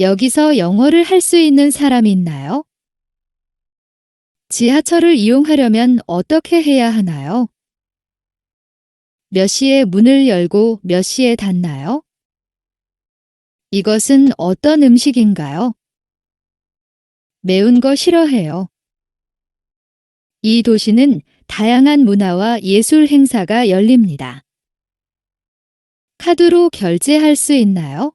여기서 영어를 할 수 있는 사람이 있나요? 지하철을 이용하려면 어떻게 해야 하나요? 몇 시에 문을 열고 몇 시에 닫나요? 이것은 어떤 음식인가요? 매운 거 싫어해요. 이 도시는 다양한 문화와 예술 행사가 열립니다. 카드로 결제할 수 있나요?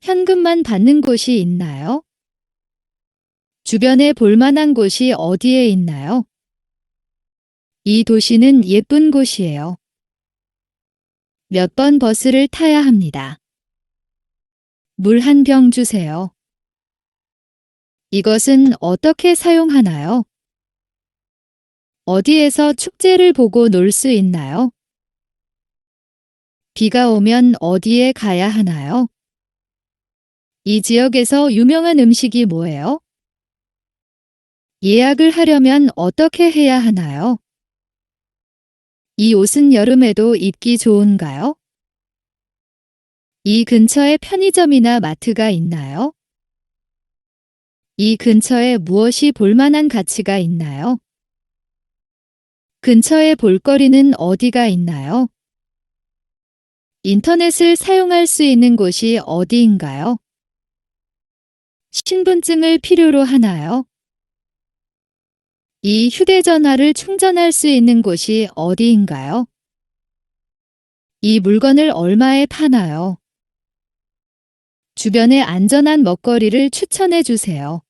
현금만 받는 곳이 있나요? 주변에 볼 만한 곳이 어디에 있나요? 이 도시는 예쁜 곳이에요. 몇 번 버스를 타야 합니다. 물 한 병 주세요. 이것은 어떻게 사용하나요? 어디에서 축제를 보고 놀 수 있나요? 비가 오면 어디에 가야 하나요? 이 지역에서 유명한 음식이 뭐예요? 예약을 하려면 어떻게 해야 하나요? 이 옷은 여름에도 입기 좋은가요? 이 근처에 편의점이나 마트가 있나요? 이 근처에 무엇이 볼만한 가치가 있나요? 근처에 볼거리는 어디가 있나요? 인터넷을 사용할 수 있는 곳이 어디인가요? 신분증을 필요로 하나요? 이 휴대전화를 충전할 수 있는 곳이 어디인가요? 이 물건을 얼마에 파나요? 주변에 안전한 먹거리를 추천해 주세요.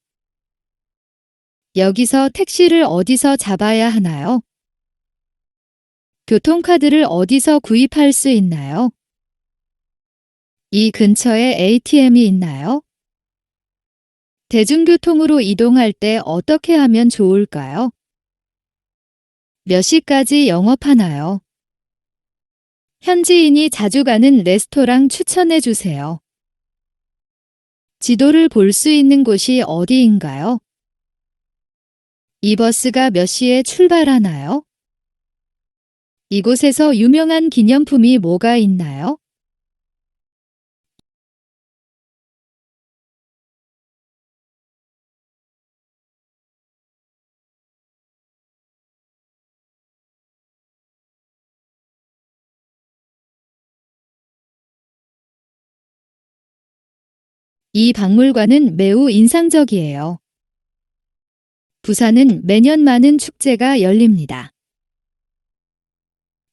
여기서 택시를 어디서 잡아야 하나요? 교통카드를 어디서 구입할 수 있나요? 이 근처에 ATM이 있나요? 대중교통으로 이동할 때 어떻게 하면 좋을까요? 몇 시까지 영업하나요? 현지인이 자주 가는 레스토랑 추천해 주세요. 지도를 볼 수 있는 곳이 어디인가요? 이 버스가 몇 시에 출발하나요? 이곳에서 유명한 기념품이 뭐가 있나요? 이 박물관은 매우 인상적이에요. 부산은 매년 많은 축제가 열립니다.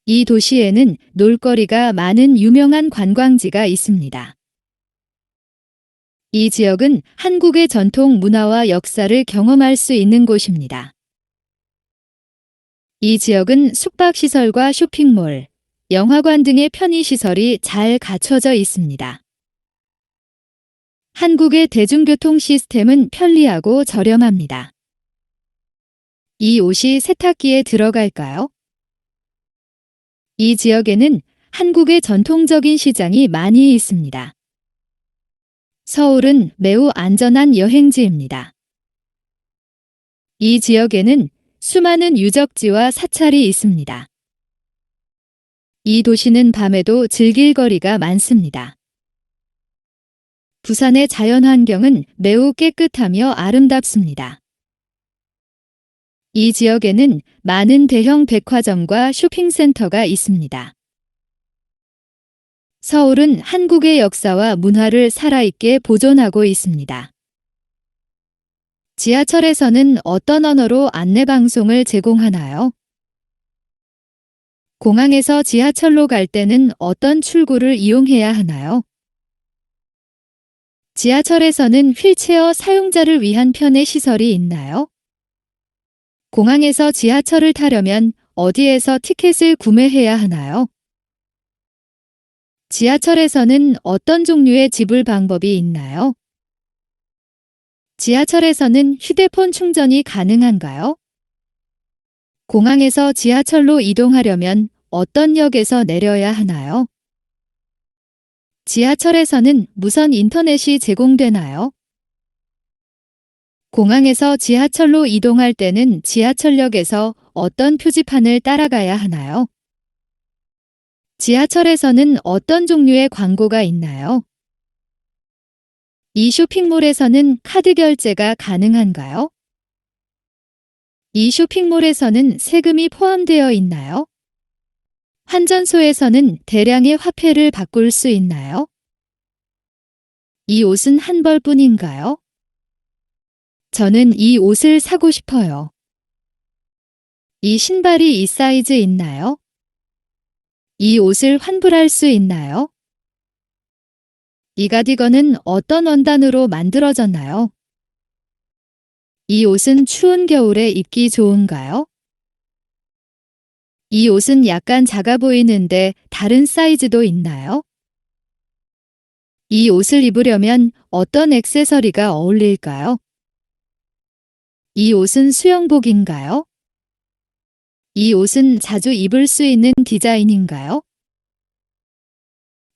이 도시에는 놀거리가 많은 유명한 관광지가 있습니다. 이 지역은 한국의 전통 문화와 역사를 경험할 수 있는 곳입니다. 이 지역은 숙박시설과 쇼핑몰, 영화관 등의 편의시설이 잘 갖춰져 있습니다. 한국의 대중교통 시스템은 편리하고 저렴합니다. 이 옷이 세탁기에 들어갈까요? 이 지역에는 한국의 전통적인 시장이 많이 있습니다. 서울은 매우 안전한 여행지입니다. 이 지역에는 수많은 유적지와 사찰이 있습니다. 이 도시는 밤에도 즐길 거리가 많습니다. 부산의 자연환경은 매우 깨끗하며 아름답습니다. 이 지역에는 많은 대형 백화점과 쇼핑센터가 있습니다. 서울은 한국의 역사와 문화를 살아있게 보존하고 있습니다. 지하철에서는 어떤 언어로 안내방송을 제공하나요? 공항에서 지하철로 갈 때는 어떤 출구를 이용해야 하나요? 지하철에서는 휠체어 사용자를 위한 편의 시설이 있나요? 공항에서 지하철을 타려면 어디에서 티켓을 구매해야 하나요? 지하철에서는 어떤 종류의 지불 방법이 있나요? 지하철에서는 휴대폰 충전이 가능한가요? 공항에서 지하철로 이동하려면 어떤 역에서 내려야 하나요? 지하철에서는 무선 인터넷이 제공되나요? 공항에서 지하철로 이동할 때는 지하철역에서 어떤 표지판을 따라가야 하나요? 지하철에서는 어떤 종류의 광고가 있나요? 이 쇼핑몰에서는 카드 결제가 가능한가요? 이 쇼핑몰에서는 세금이 포함되어 있나요? 환전소에서는 대량의 화폐를 바꿀 수 있나요? 이 옷은 한 벌뿐인가요? 저는 이 옷을 사고 싶어요. 이 신발이 이 사이즈 있나요? 이 옷을 환불할 수 있나요? 이 가디건은 어떤 원단으로 만들어졌나요? 이 옷은 추운 겨울에 입기 좋은가요? 이 옷은 약간 작아 보이는데 다른 사이즈도 있나요? 이 옷을 입으려면 어떤 액세서리가 어울릴까요? 이 옷은 수영복인가요? 이 옷은 자주 입을 수 있는 디자인인가요?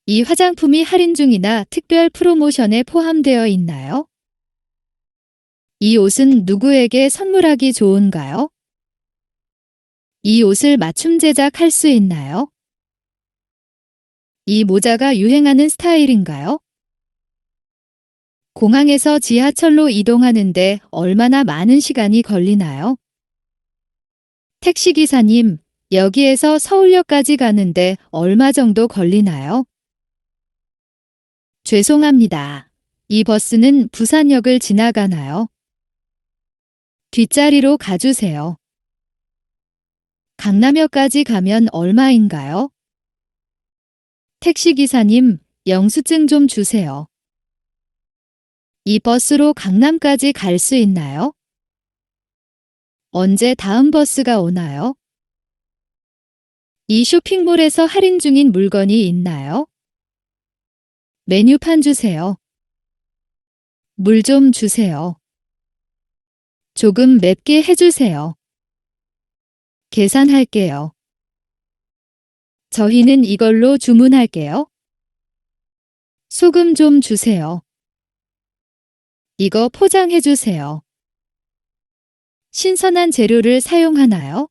이 화장품이 할인 중이나 특별 프로모션에 포함되어 있나요? 이 옷은 누구에게 선물하기 좋은가요? 이 옷을 맞춤 제작할 수 있나요? 이 모자가 유행하는 스타일인가요? 공항에서 지하철로 이동하는데 얼마나 많은 시간이 걸리나요? 택시기사님, 여기에서 서울역까지 가는데 얼마 정도 걸리나요? 죄송합니다. 이 버스는 부산역을 지나가나요? 뒷자리로 가주세요. 강남역까지 가면 얼마인가요? 택시기사님, 영수증 좀 주세요. 이 버스로 강남까지 갈 수 있나요? 언제 다음 버스가 오나요? 이 쇼핑몰에서 할인 중인 물건이 있나요? 메뉴판 주세요. 물 좀 주세요. 조금 맵게 해주세요. 계산할게요. 저희는 이걸로 주문할게요. 소금 좀 주세요. 이거 포장해 주세요. 신선한 재료를 사용하나요?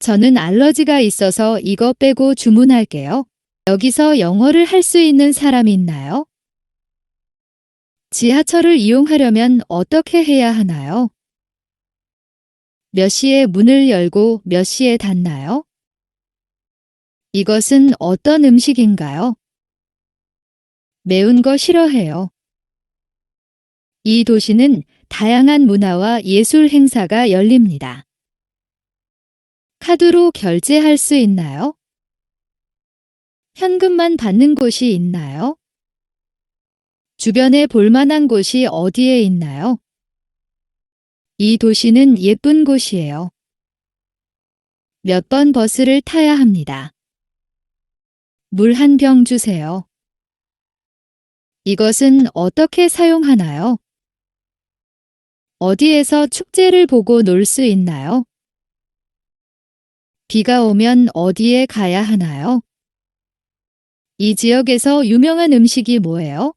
저는 알러지가 있어서 이거 빼고 주문할게요. 여기서 영어를 할 수 있는 사람 있나요? 지하철을 이용하려면 어떻게 해야 하나요? 몇 시에 문을 열고 몇 시에 닫나요? 이것은 어떤 음식인가요? 매운 거 싫어해요. 이 도시는 다양한 문화와 예술 행사가 열립니다. 카드로 결제할 수 있나요? 현금만 받는 곳이 있나요? 주변에 볼만한 곳이 어디에 있나요? 이 도시는 예쁜 곳이에요. 몇 번 버스를 타야 합니다. 물 한 병 주세요. 이것은 어떻게 사용하나요? 어디에서 축제를 보고 놀 수 있나요? 비가 오면 어디에 가야 하나요? 이 지역에서 유명한 음식이 뭐예요?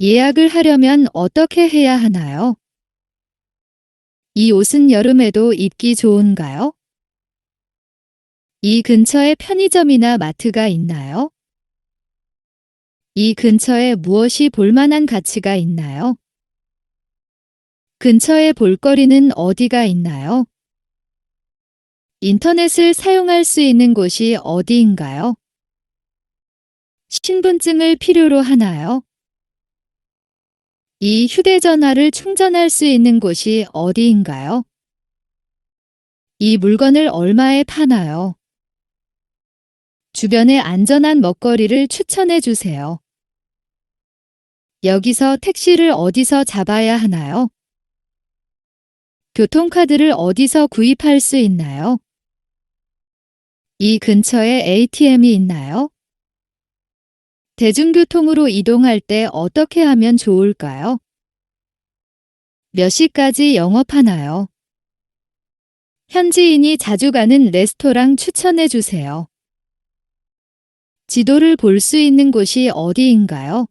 예약을 하려면 어떻게 해야 하나요? 이 옷은 여름에도 입기 좋은가요? 이 근처에 편의점이나 마트가 있나요? 이 근처에 무엇이 볼만한 가치가 있나요? 근처에 볼거리는 어디가 있나요? 인터넷을 사용할 수 있는 곳이 어디인가요? 신분증을 필요로 하나요? 이 휴대전화를 충전할 수 있는 곳이 어디인가요? 이 물건을 얼마에 파나요? 주변에 안전한 먹거리를 추천해 주세요. 여기서 택시를 어디서 잡아야 하나요? 교통카드를 어디서 구입할 수 있나요? 이 근처에 ATM이 있나요? 대중교통으로 이동할 때 어떻게 하면 좋을까요? 몇 시까지 영업하나요? 현지인이 자주 가는 레스토랑 추천해 주세요. 지도를 볼 수 있는 곳이 어디인가요?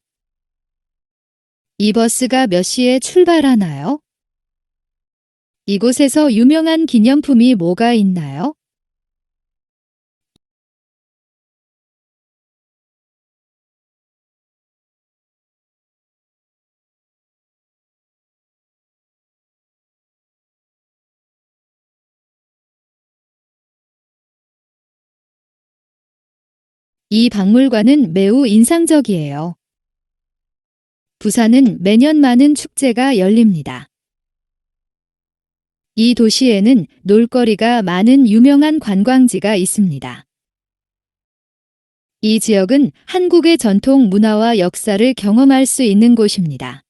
이 버스가 몇 시에 출발하나요? 이곳에서 유명한 기념품이 뭐가 있나요? 이 박물관은 매우 인상적이에요. 부산은 매년 많은 축제가 열립니다. 이 도시에는 놀거리가 많은 유명한 관광지가 있습니다. 이 지역은 한국의 전통 문화와 역사를 경험할 수 있는 곳입니다.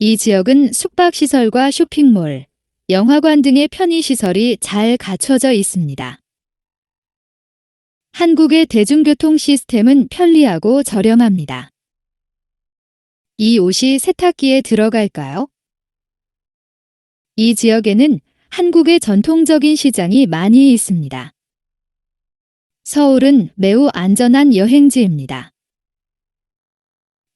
이 지역은 숙박시설과 쇼핑몰, 영화관 등의 편의시설이 잘 갖춰져 있습니다. 한국의 대중교통 시스템은 편리하고 저렴합니다. 이 옷이 세탁기에 들어갈까요? 이 지역에는 한국의 전통적인 시장이 많이 있습니다. 서울은 매우 안전한 여행지입니다.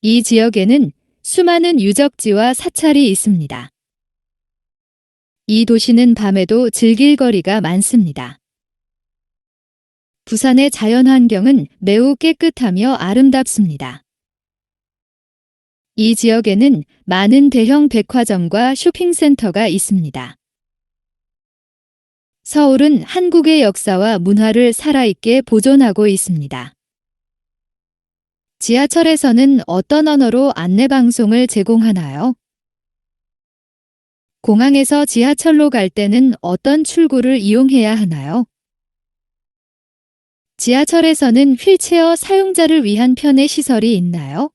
이 지역에는 수많은 유적지와 사찰이 있습니다. 이 도시는 밤에도 즐길 거리가 많습니다. 부산의 자연 환경은 매우 깨끗하며 아름답습니다. 이 지역에는 많은 대형 백화점과 쇼핑센터가 있습니다. 서울은 한국의 역사와 문화를 살아있게 보존하고 있습니다. 지하철에서는 어떤 언어로 안내방송을 제공하나요? 공항에서 지하철로 갈 때는 어떤 출구를 이용해야 하나요? 지하철에서는 휠체어 사용자를 위한 편의 시설이 있나요?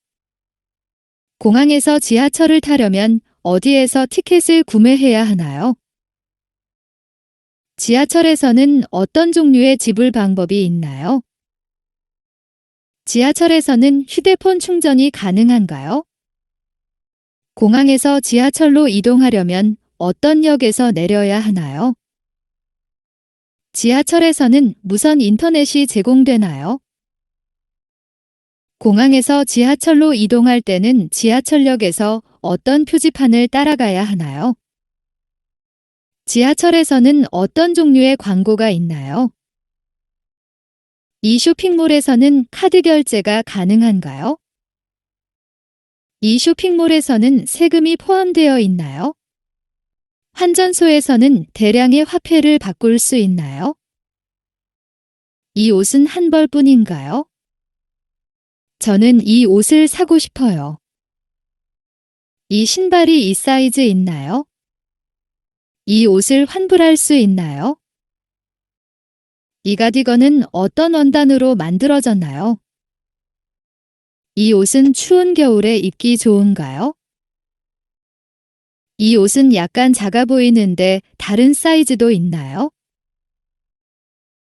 공항에서 지하철을 타려면 어디에서 티켓을 구매해야 하나요? 지하철에서는 어떤 종류의 지불 방법이 있나요? 지하철에서는 휴대폰 충전이 가능한가요? 공항에서 지하철로 이동하려면 어떤 역에서 내려야 하나요? 지하철에서는 무선 인터넷이 제공되나요? 공항에서 지하철로 이동할 때는 지하철역에서 어떤 표지판을 따라가야 하나요? 지하철에서는 어떤 종류의 광고가 있나요? 이 쇼핑몰에서는 카드 결제가 가능한가요? 이 쇼핑몰에서는 세금이 포함되어 있나요? 환전소에서는 대량의 화폐를 바꿀 수 있나요? 이 옷은 한 벌뿐인가요? 저는 이 옷을 사고 싶어요. 이 신발이 이 사이즈 있나요? 이 옷을 환불할 수 있나요? 이 가디건은 어떤 원단으로 만들어졌나요? 이 옷은 추운 겨울에 입기 좋은가요? 이 옷은 약간 작아 보이는데 다른 사이즈도 있나요?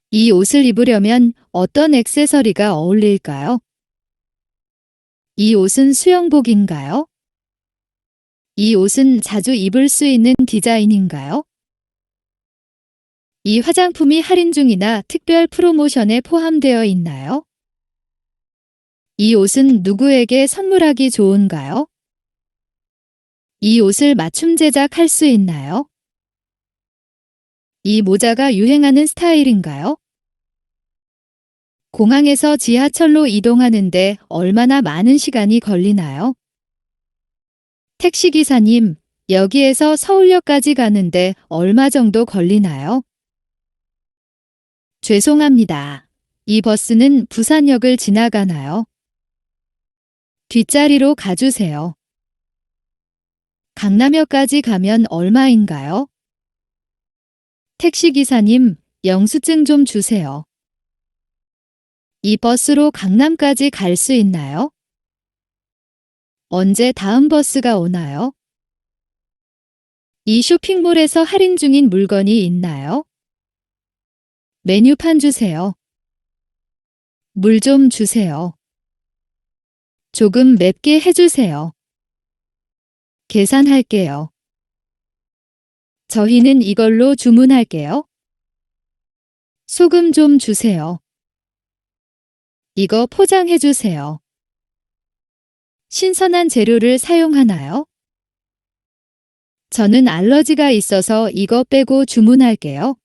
이 옷을 입으려면 어떤 액세서리가 어울릴까요? 이 옷은 수영복인가요? 이 옷은 자주 입을 수 있는 디자인인가요? 이 화장품이 할인 중이나 특별 프로모션에 포함되어 있나요? 이 옷은 누구에게 선물하기 좋은가요? 이 옷을 맞춤 제작할 수 있나요? 이 모자가 유행하는 스타일인가요? 공항에서 지하철로 이동하는데 얼마나 많은 시간이 걸리나요? 택시기사님, 여기에서 서울역까지 가는데 얼마 정도 걸리나요? 죄송합니다. 이 버스는 부산역을 지나가나요? 뒷자리로 가주세요. 강남역까지 가면 얼마인가요? 택시기사님, 영수증 좀 주세요. 이 버스로 강남까지 갈 수 있나요? 언제 다음 버스가 오나요? 이 쇼핑몰에서 할인 중인 물건이 있나요? 메뉴판 주세요. 물 좀 주세요. 조금 맵게 해주세요. 계산할게요. 저희는 이걸로 주문할게요. 소금 좀 주세요. 이거 포장해 주세요. 신선한 재료를 사용하나요? 저는 알러지가 있어서 이거 빼고 주문할게요.